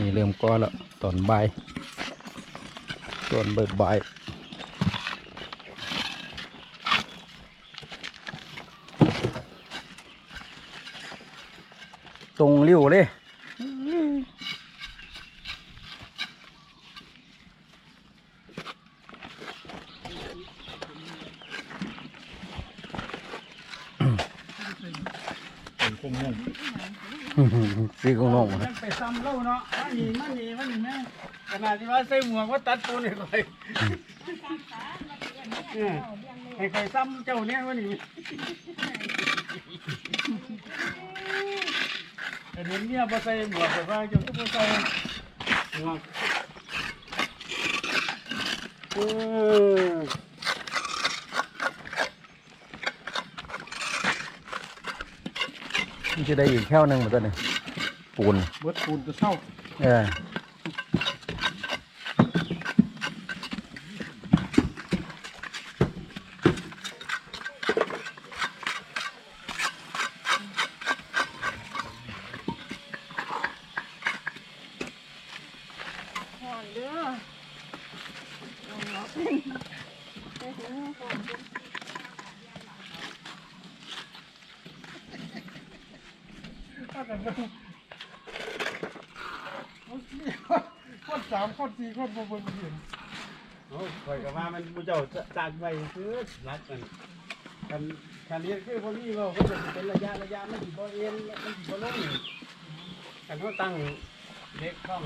นี่เริ่มก้อนแล้วตอนบ่ายตอนบ่ายบ่ายตรงเลี้ยวเลยคงงง ซีของน้องนไปซ้ำเล่าเนาะมันนี่มันนี่มันนี่แม่ขนาดที่ว่าใส่หมวกว่าตัดปูนให้คอยเออให้คอยซ้ำเจ้าเนี่ยวันนี้แต่เดี๋ยวเมียบ่ใส่หมวกแต่ว่าจ้าก็บ่ใส่หมวกเออ มันจะได้อีกแค่วหนึ่งเหมือนกันนี่ปูนบดปูนจะเศร้าเออห่อนเด้อ คนสามคนสี่คนบ่เบิ่งเห็นโอ้ยข่อยก็ว่ามันผู้เจ้าจากไปคือรักกันกันการเรียนคือพอดีเราก็จะเป็นระยะระยะไม่ถี่บอเอ็นไม่ถี่บอลงกันเขาตั้งเล็กข้อง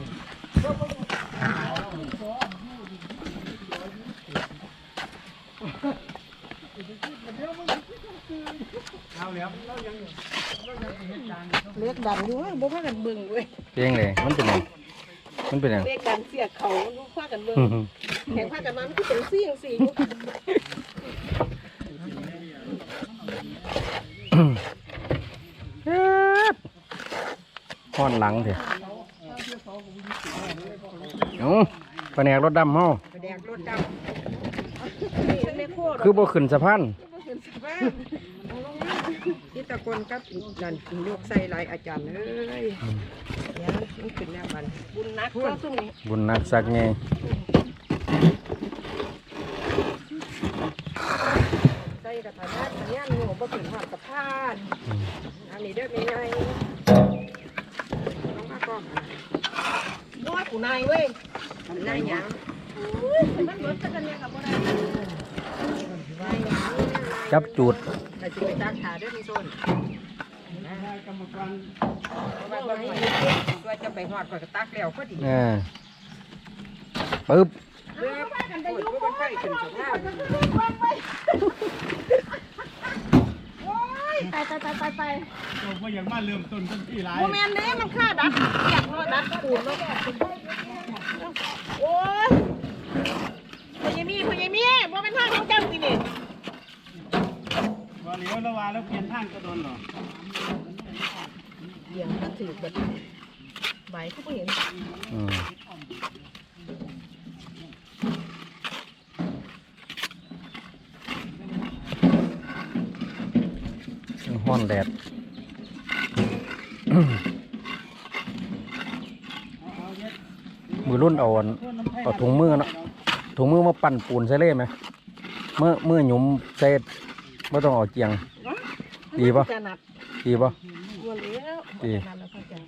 เอาแล้วเรายังเรายังสิเฮ็ดการเลือกดันอยู่ว่าบ่พากันเบิ่งเว้ยเพียงเลยมันเป็นไงมันเป็นไงเลือกดันเสียเขาบ่พากันเบิ่งแข่งพากันมามันคือเป็นซี่จังซี่อยู่ห้อนหลังเถอะเอ้าแผนกรถดำเฮาไปแดกรถดำนี่แม่โคตรคือบ่ขึ้นสะพาน ตะกนกับนั่นยกใส่หลายอาจารย์เอ้ยเดี๋ยวมันขึ้นแล้วบัดบุญนักตัวซุ่มนี้บุญนักสักไงใส่กระถางกระยานโง่บ่ขึ้นหอดสะพานอันนี้เด้อแม่ใหญ่ลงมาก่อนบ่กูนายเว้ยนายหยังมันรถจักรยานกับบ่ได้นายหยังจับจูด แต่สิไปตักขาเด้อพี่ส้นกรรมการว่าบ่ให้ว่าจะไปฮอดก็ตักแล้วพอดีเออปึ๊บเด้อโอ้ยบ่มันไปขึ้นสะพานไปไปไปไปไปเราก็ยังมาเริ่มต้นต้นที่หลายโมเมนต์นี้มันค่าดัดเปียกเนาะดัดปูนเนาะโอ้ยพยามีพยามีบ่เป็นทางของเจ้าสินี่ว่าเลี้ยวแล้วาแล้วเปลี่ยนทางก็โดนหรอเลี้ยงก็ถือบัดใบก็บ่เห็นอืมห้อนแดดมือรุ่นเอาอันเอาถุงมือเนาะถุงมือมาปั่นปูนใส่เลยไหมเมื่อเมื่อหยุมใส่ ไม่ต้องเอาเจียง ดีปะ จะนัดดีปะตัวแล้วดีนัดแล้วก็จะ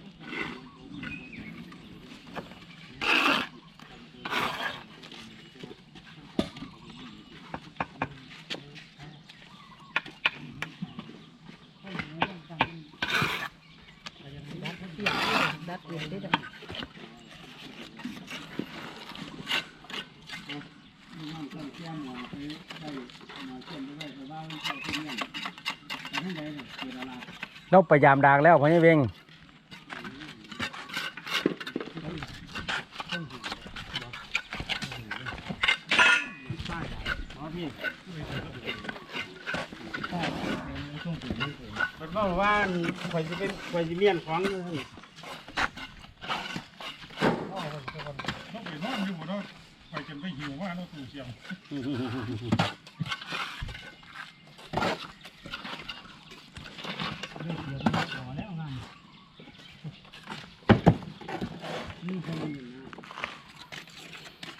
ดัดเปลี่ยนได้ดอ เราพยายามดากแล้วพ่อนี่เวงมันบอกว่าข่อยจะเป็นข่อยจะเมียนของต้องไปนอนอยู่บ่เนาะไปจนไปหิวว่าเนาะตู่เชียง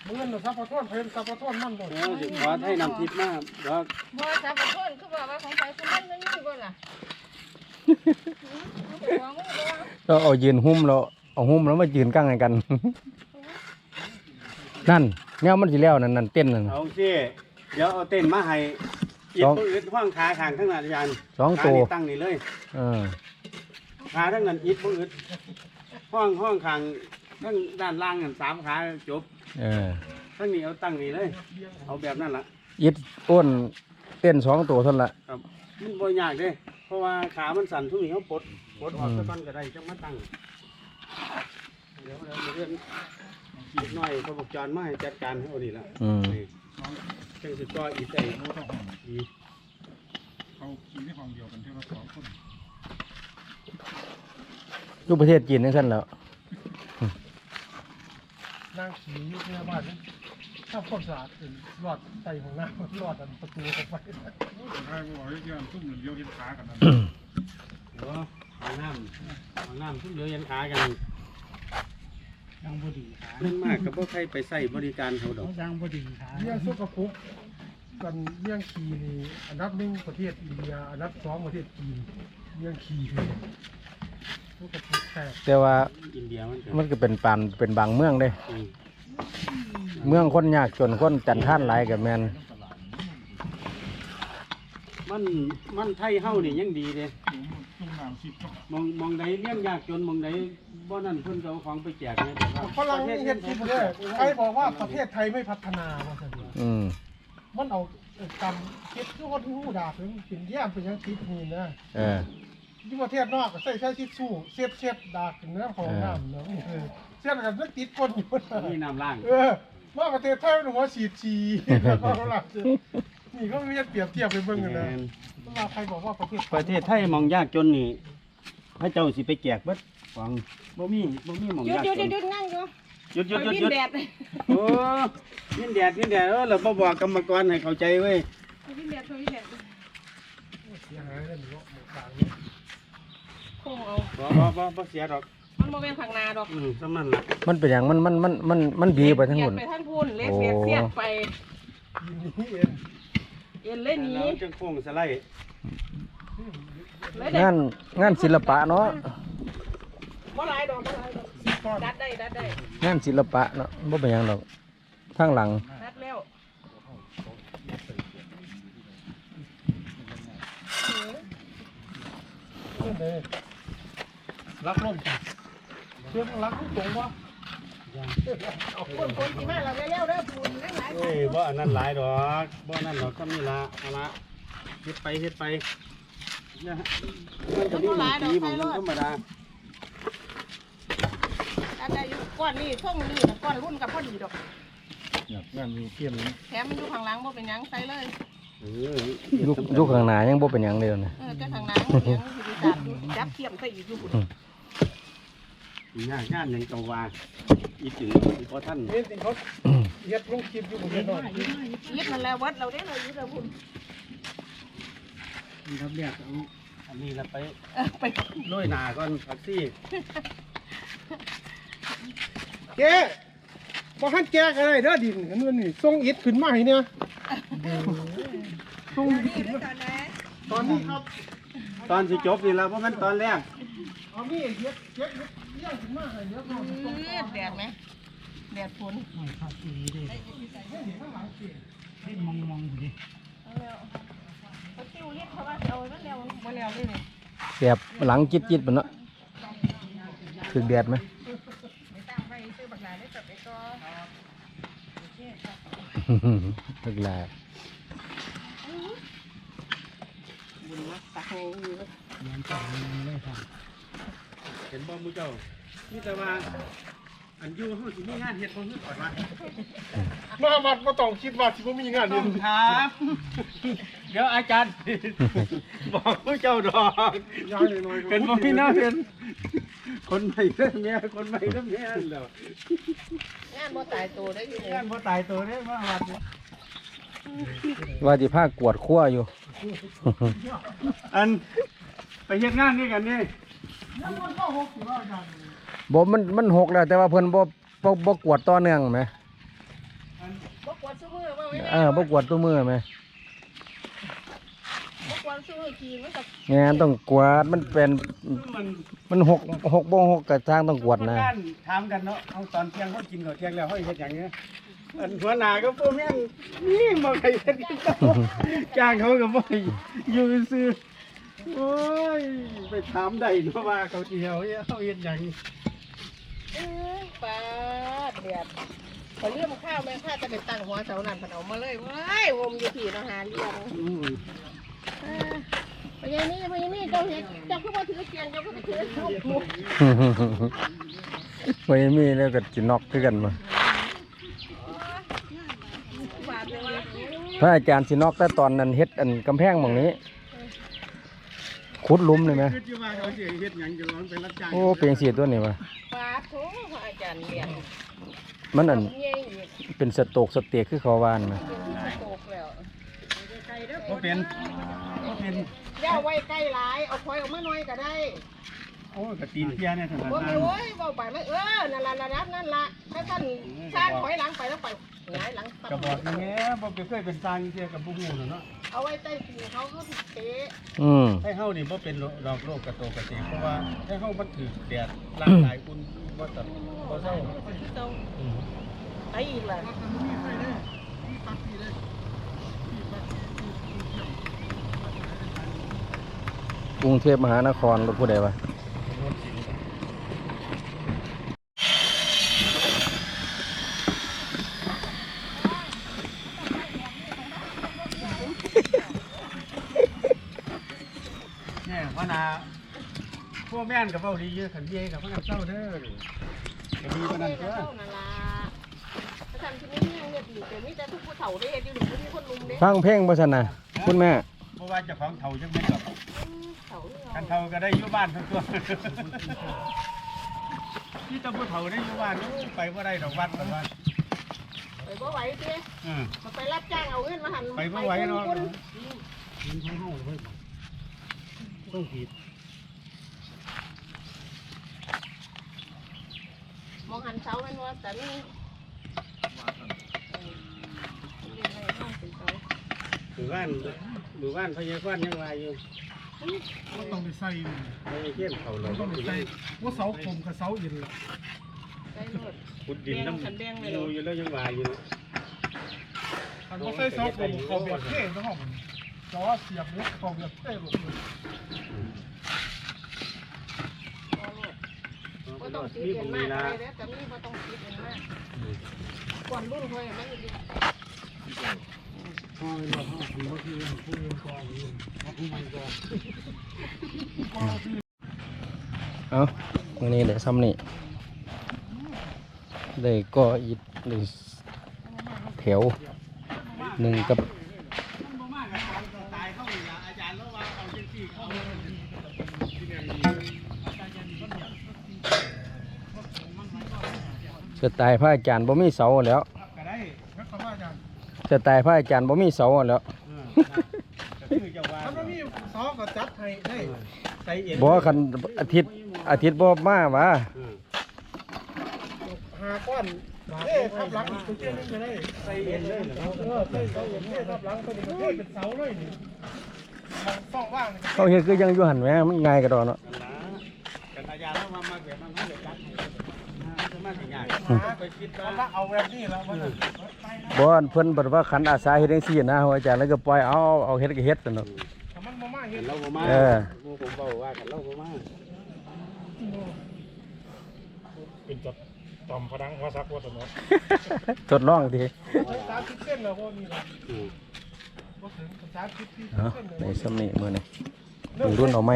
มื่อน่ะซับปะท้อนเพลซับปะท้อนมันบ่เดี๋ยวสิขอให้นำทิพย์มาดอกบ่จับบ่ทนคือว่าว่าของใครคือมันไม่มีบ่ล่ะหวังว่าก็เอายืนหุ้มแล้วเอาหุ้มแล้วมายืนกั้งให้กัน นั่นเนี่ยมันสิแล้วนั่นนั่นเต้นนั่น เอาสิเดี๋ยวเอาเต้นมาให้อีกสองปืนห้องขาข้างทั้งนั้นอาจารย์สองขาตัวนี่ตั้งนี่เลยเออขาทั้งนั้นอีกปืนห้องห้องข้าง ทั้งด้านล่างนั่นสามขาจบเออทั้งนี้เอาตั้งนี่เลย เอาแบบนั้นล่ะยิดอ้นเต้นสองตัวเท่านั้นละครับ มันบ่ยากเด้ เพราะว่าขามันสั่นทุกนี้เขาปลดปลดออกอืมสักก้อนก็ได้จังมาตั้งเดี๋ยวเดี๋ยวเรื่องอีกหน่อยพระบอกจอนมาให้จัดการให้เอาดีละอืมนี่จังสิก็อีกได้เขาต้องห้องอีกเขาขี่ในห้องเดียวกันเท่าละสองคนอยู่ประเทศจีนนั่นสั่นแล้ว นั่งขี่อยู่ในบ้านนี่ถ้าคนสะอาดเป็นรอดใต้ของน้ำรอดอันประตูเข้าไปใช่บ่อยางตุ้มเดียวเห็นขากันนั่นเดี๋ยวเอาน้ำเอาน้ำทุกเดี๋ยวยันขากันยังบ่ดีขาเรื่องมากกับพวกใครไปใส่บริการเขาดอกยังบ่ดีขาเรื่องสุกปรกกันเรื่องขี่นี่อันดับหนึ่งประเทศอินเดียอันดับสองประเทศจีนเรื่องขี่นี่สุกปรก แตกแต่ว่าอินเดียมันก็มันก็เป็นปานเป็นบางเมืองเด้ อืมเมืองคนยากจนคนจันท่านหลายกับแมนมันมันไทยเฮานี่ยังดีเด้จุ่มน้ำสิบมองมองใดเลี้ยงยากจนมองใดบ่นั่นเพิ่นก็เอาของไปแจกเนี่ยแต่ว่าฝรั่งนี่เฮ็ดคลิปเลยใครบอกว่าประเทศไทยไม่พัฒนาว่าซั่นเด้ออืมมันเอากำคิดทุกคนหูดาถึงเป็นแย่มเป็นหยังคิดนี่นะเออ ที่ประเทศนอกก็ใส่ใช้ทิชชู่เสียบเสียบดากถึงเนื้อของน้ำเนาะเออเสียบกันมันติดก้นอยู่นะมีน้ำล้างเออว่าประเทศไทยมันหัวฉีดฉี่แล้วก็หลักนี่ก็มีเปรียบเทียบไปเบิ่งกันนะแม่นว่าใครบอกว่าประเทศประเทศไทยมองยากจนนี่พระเจ้าสิไปแจกเบิดของบ่มีบ่มีหมองหยุดยากหยุดจหยุนดหยุดนั่งอยู่หยุดหยุดหยุดวิหยุดนแดดโอ้ยินแดดยินแดดเออเราบ่บอกกรรมกรให้เข้าใจเว้ยวินแดดวินแดด เสียหายแล้วหนูว่าหมู่กลางเนี่ย คงเอาบ่บ่บ่บ่เสียดอกมันโมเป็นผักนาดอกอืมสำนั้นล่ะมันเป็นอย่างมันมันมันมันมันบีไปทั้งหมดไปทั้งพูนเล็กเสียดเสียดไปยินนี่เองเอ็นเล่นแล้นี้วจังโค้งสไลด์เลยเด็งานงานศิลปะเนาะบ่หลายดอกบ่หลายดอกดัดได้ดัดได้งานศิลปะเนาะบ่เป็นหยังดอกทางหลังดัดแล้ว นั่นเลยรักร่มเชื่อมรักทุกตรงวะเอาคนคนที่มาเราเร็วๆเด้อพูนนั่งหลายเอ้ยบ่อันนั้นหลายดอกบ่อันนั้นดอกก็มีละเอาละเฮ็ดไปเฮ็ดไปเนี่ยฮะมันก็มีหนึ่งปีมันธรรมดาดัดได้อยู่ก้อนนี้ช่วงนี้นะก้อนรุ่นกับพอดีดอกงานมีเทียมแถมมันอยู่ข้างหลังบ่เป็นหยังใส่เลยเออ ยุคยุคข้างหน้ายังบ่เป็นหยังเลยนะเออแต่ข้างหลังบ่เป็นหยังสิจับอยู่จับเทียมใส่อีกอยู่พุ่นงานงานหยังเจ้าว่าอีถึงอีพอท่านเห็นติเขาเฮ็ดลงคลิปอยู่บนเรือนนอนยิดมันแล้ววัดเราได้เราอยู่แล้วพุ่นนี่ครับเรียกเอาอันนี้ละไปเออไปโรยหน้าก่อนผักซี่แกบ่ทันแกก็ได้เด้อดินกันนี่ส่งอิฐขึ้นมาให้เนี่ย ส่งอิฐขึ้นมาตอนนี้ครับตอนสิจบนี่ละเพราะมันตอนแรกเอามีดเฮ็ดเฮ็ดเลี้ยงขึ้นมาให้เดี๋ยวเราส่งต่อเออแดดไหมแดดฝนมองมองอยู่ดิเอาแล้วเอาติ้วเรียกเขาว่าเอาไว้แบบหลังจิตจิตๆปะเนาะถึกแดดไหมไม่ตั้งไว้ซื้อบักหลา ได้กลับไปก็ถึกแลาบุญรักษาให้อยู่เห็นบ่หมูเจ้านี่แต่ว่าอันอยู่เฮาสิมีงานเฮ็ดบ่คือก่อนว่ามาวัดบ่ต้องคิดว่าสิบ่มีงานต้เฮ็อดงถามเดี๋ยวอาจารย์ บอกหมูเจ้าดอกยายน้อยๆเป็นบ่มีแน้าเห็น คนใหม่เด้อแม่คนใหม่เด้อแม่นแล้วงานบ่ตายตัวได้อยู่นี่งานบ่ตายตัวเด้มาวัดเนี่ย ว่าสิพากวดขั้วอยู่ อันไปเฮ็ดงานนี่กันนี่บ่มันมันหกแล้ว แต่ว่าเพิ่นบ่บ่บ่กวดต่อเนื่องไหมบ่กวนซุมือบ่ไว้เออบ่กวดตัวมือไหมบ่กวนซุมือขี่มันก็งานต้องกวาดมันเป็นมันมันหกหกบ่หกกระทางต้องกวดนะบ้านถามกันเนาะเอาตอนเที่ยงเขากินก่อนเที่ยงแล้วเขาเฮ็ดอย่างเงี้ย อันหัวหน้าก็พวกแม่งนี่มาใครเฮ็ดกันเขาจ้างเขาก็บ่ให้อยู่ซื่อโอ้ยไปถามได้เนาะว่าเขาเฮาเฮ็ดเขาเฮ็ดหยังเอ้ยปาเดือดขอเรื่องข้าวแม่ข้าจะไปตั้งหัวเสานั่นเพิ่นเอามาเลยว้ายวมอยู่ที่เนาะหาเรื่องอืมเออพญานี่พญานี่เจ้าเห็นเจ้าคือบ่ถือเกียงเจ้าคือบ่ถือลูกหมูไว้มีแล้วก็สินอกคือกันมา พระอาจารย์สินอกแต่ตอนนั้นเฮ็ดอันกำแพงหม่องนี้ ขุดหลุมเลยไหมคิดอยู่ว่าเขาสิเฮ็ดหยังจะร้อนไปรับจ้างโอ้เปลงสีตัวนี้วะปาดโถพระอาจารย์เรียนมันอันเงี้ยอีกเป็นสโตกสเต็กคือเขาวานะเป็นที่สโตกแล้วบ่เป็นบ่เป็นย่าไว้ใกล้หลายเอาคอยออกมาหน่อยก็ได้ โอ้ยกระตีนเพียเนี่ยถนัดบ่มามีโอ้ยเว้าไปมันเออนั่นล่ะนั่นล่ะนั่นล่ะถ้าท่านสร้างถอยหลังไปแล้วไปหงายหลังตับกระบอกอย่างเงี้ยบ่เคยเป็นสร้างเที่ยกับบ่ฮู้น่ะเนาะเอาไว้ใต้ตีนเขาเขาสิเตะอืมให้เฮานี่บ่เป็นดอกโรคกระโตกกระเตกเพราะว่าให้เฮามันถือแดดร่างกายอุ่นบ่ตัดบ่เศร้าที่ต้องอืมไอ้อีกล่ะกรุงเทพมหานครรถผู้ใดวะ เนี่ยว่านา พวกแม่นกับเว้าดีเยอะขันเย่กับพนักเศร้าเด้อก็ดีปานนั้นเด้อเท่านั่นล่ะถ้าท่านที่นี่ยังเนี่ยดีแต่มีแต่ทุกผู้เฒ่าได้เฮ็ดอยู่หรือบ่มีคนลุมเด้ฟังเพลงบ่ซั่นน่ะคุณแม่เพราะว่าเจ้าของเฒ่าจังแม่นดอกเฒ่านี่คันเอาเฒ่าก็ได้อยู่บ้านทั้งตัวที่ตะผู้เฒ่าได้อยู่บ้านโอ้ยไปบ่ได้ดอกวัดดอกวัดไปบ่ไหวเด้อือมาไปรับจ้างเอาเงินมาหันไปบ่ไหวเนาะคนมันเฮาเว้ยต้องผิด มองหัน เสาม่นว่าแต่นี่เรียนอะไรบ้านหมู่บ้านหมู่บ้านพญาควานยังว่าอยู่ก็ต้องไปใส่พญาเขี้ยนเขาเราต้องไปใส่ว่าเสาคมกับเสาอ็นล่ะขุดดินน้ำดูอยู่แล้วยังว่าอยู่อันว่าใส่เสาคมเขาแบบเท่นะห้องมันจอเสียบมุกเขาแบบเท่หมดเลย ก็ ต้องคิดเงินมากเลยนะแต่นี่ก็ต้องคิดเงินมากก่อนรุ่นเคยมันอยู่ดีห้องเราห้องคือว่าคือผู้เรียนกองอยู่ห้องมันกองเอาวันนี้ได้ซ้ำนี่ได้ก็อิดได้แถวหนึ่งกับ มันบ่มากกับการตายเข้าอยู่ละอาจารย์แล้วว่าเอาจังซี่เข้าเลยที่เนี่ยมีอาจารย์ยันต้นใหญ่ สไตล์พระอาจารย์บ่มีเสาแล้วก็ได้แล้วก็ว่าอาจารย์สไตล์พระอาจารย์บ่มีเสาแล้วเออก็คือจะว่าถ้าไม่มีเสาก็จัดให้ได้ใส่เอ็นบ่คันอาทิตย์อาทิตย์บ่มาว่าเออหาก้อนเท่ทับหลังอีกตัวเจ้านึงก็ได้ใส่เอ็นเลยเหรอเออใส่เสาเอ็นเท่ทับหลังตัวนี้ก็เท่เป็นเสาเลยนี่มันฟ้องว่างนี่เขาเฮ็ดคือยังอยู่หั่นแหมมันง่ายกระดอกเนาะกันละกันอาจารย์แล้วมามาแบบนั้นเลยจัดให้จะมาถึงใหญ่ไปคิดว่าแล้วเอาแบบนี้แล้วมัน บ่อันเพิ่นบัดว่าคันอาสาเฮ็ดจังซี่นะอาจารย์แล้วก็ปล่อยเอาเอาเฮ็ดก็เฮ็ดซั่นเนาะถ้ามันมามาเห็นเราบ่มาเออผมบอกว่ากันเราบ่มาเป็นจัดจอมพนังหัวซักวัดเนาะทดลองดิสามสิบเส้นแล้วพวกนี้นะอืมบ่ถึงสามสิบสี่เอ้าเส้นในซ้ำนี้มื้อนี้รุ่นเอาไหม